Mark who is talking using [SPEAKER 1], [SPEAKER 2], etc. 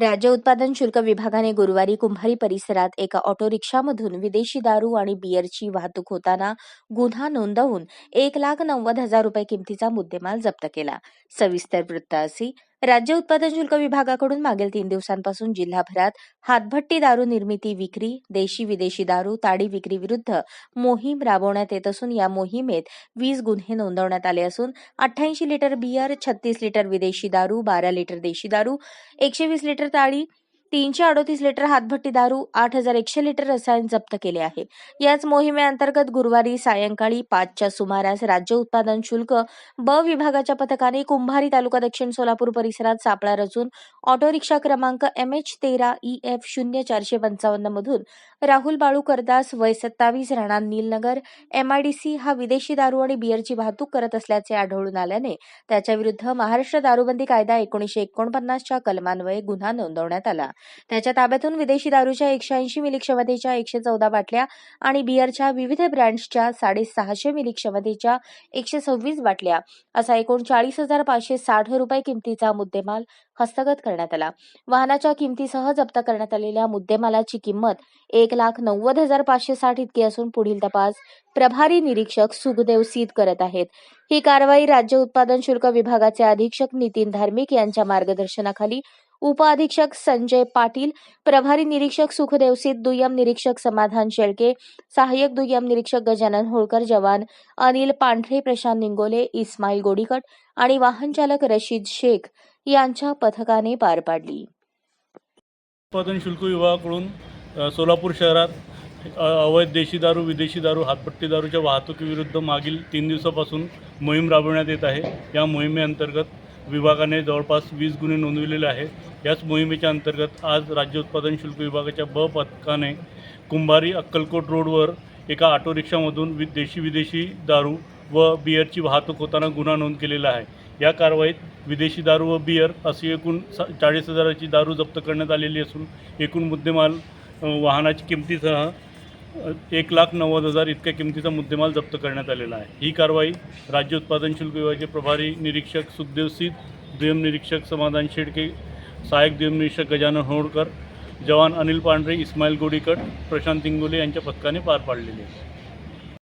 [SPEAKER 1] राज्य उत्पादन शुल्क विभागाने गुरुवारी कुंभारी परिसरात एका ऑटो रिक्षामधून विदेशी दारू आणि बियरची वाहतूक होताना गुन्हा नोंदवून एक लाख नव्वद हजार रुपये किमतीचा मुद्देमाल जप्त केला. सविस्तर वृत्त राज्य उत्पादन शुल्क विभागाकडून मागील तीन दिवसांपासून जिल्हाभरात हातभट्टी दारू निर्मिती विक्री देशी विदेशी दारू ताडी विक्री विरुद्ध मोहीम राबवण्यात येत असून या मोहिमेत वीस गुन्हे नोंदवण्यात आले असून अठ्ठ्याऐंशी लिटर बियर छत्तीस लिटर विदेशी दारू बारा लिटर देशी दारू एकशे वीस लिटर ताडी तीनशे अडोतीस लिटर हातभट्टी दारू आठ हजार एकशे लिटर रसायन जप्त केले आहे. याच मोहिमेअंतर्गत गुरुवारी सायंकाळी पाचच्या सुमारास राज्य उत्पादन शुल्क ब विभागाच्या पथकाने कुंभारी तालुका दक्षिण सोलापूर परिसरात सापळा रचून ऑटो रिक्षा क्रमांक एम एच तेरा ई एफ शून्य चारशे पंचावन्न मधून राहुल बाळू करदास वय सत्तावीस राणा नीलनगर एमआयडीसी हा विदेशी दारू आणि बियरची वाहतूक करत असल्याचे आढळून आल्याने त्याच्याविरुद्ध महाराष्ट्र दारूबंदी कायदा एकोणीशे एकोणपन्नासच्या कलमान्वये गुन्हा नोंदवण्यात आला. त्याच्या ताब्यातून विदेशी दारूच्या एकशे ऐंशी मिली क्षमतेच्या एकशे चौदा बाटल्या आणि बियरच्या विविध ब्रँड्सच्या साडेसहाशे मिली क्षमतेच्या एकशे सव्वीस बाटल्या असा एकूण चाळीस हजार पाचशे साठ रुपये किमतीचा मुद्देमाल हस्तगत करण्यात आला. वाहनाच्या किमतीसह जप्त करण्यात आलेल्या मुद्देमालाची किंमत एक लाख नव्वद हजार पाचशे साठ इतकी असून पुढील तपास प्रभारी निरीक्षक सुखदेव सीत करत आहेत. ही कारवाई राज्य उत्पादन शुल्क विभागाचे अधीक्षक नितीन धार्मिक यांच्या मार्गदर्शनाखाली उपअधीक्षक संजय पाटील प्रभारी निरीक्षक सुखदेव सीत दुय्यम निरीक्षक समाधान शेळके सहाय्यक दुय्यम निरीक्षक गजानन होळकर जवान अनिल पांढरे प्रशांत निंगोले इस्माईल गोडीकट आणि वाहन चालक रशीद शेख यांच्या पथकाने पार पाडली.
[SPEAKER 2] उत्पादन शुल्क विभागाकडून सोलापूर शहरात अवैध देशी दारू विदेशी दारू हातपट्टी दारूच्या वाहतुकीविरुद्ध मागील तीन दिवसापासून मोहीम राबवण्यात येत आहे. या मोहिमेअंतर्गत विभागाने जवळपास वीस गुन्हे नोंदविलेले आहे याच मोहिमेच्या अंतर्गत आज राज्य उत्पादन शुल्क विभागाच्या ब पथकाने कुंभारी अक्कलकोट रोडवर एका ऑटो रिक्षामधून वि देशी विदेशी दारू व बियरची वाहतूक होताना गुन्हा नोंद केलेला आहे. या कारवाईत विदेशी दारू व बियर अशी एकूण स चाळीस हजाराची दारू जप्त करण्यात आलेली असून एकूण मुद्देमाल वाहनाची किमतीसह एक लाख नव्वद हजार इतक्या किमतीचा मुद्देमाल जप्त करण्यात आलेला आहे. ही कारवाई राज्य उत्पादन शुल्क विभागाचे प्रभारी निरीक्षक सुखदेव सीत दुय्यम निरीक्षक समाधान शेडके सहाय्यक दुय्यम निरीक्षक गजानन होळकर जवान अनिल पांढरे इस्माईल गोडीकट प्रशांत इंगोले यांच्या पथकाने पार पाडलेली. आहे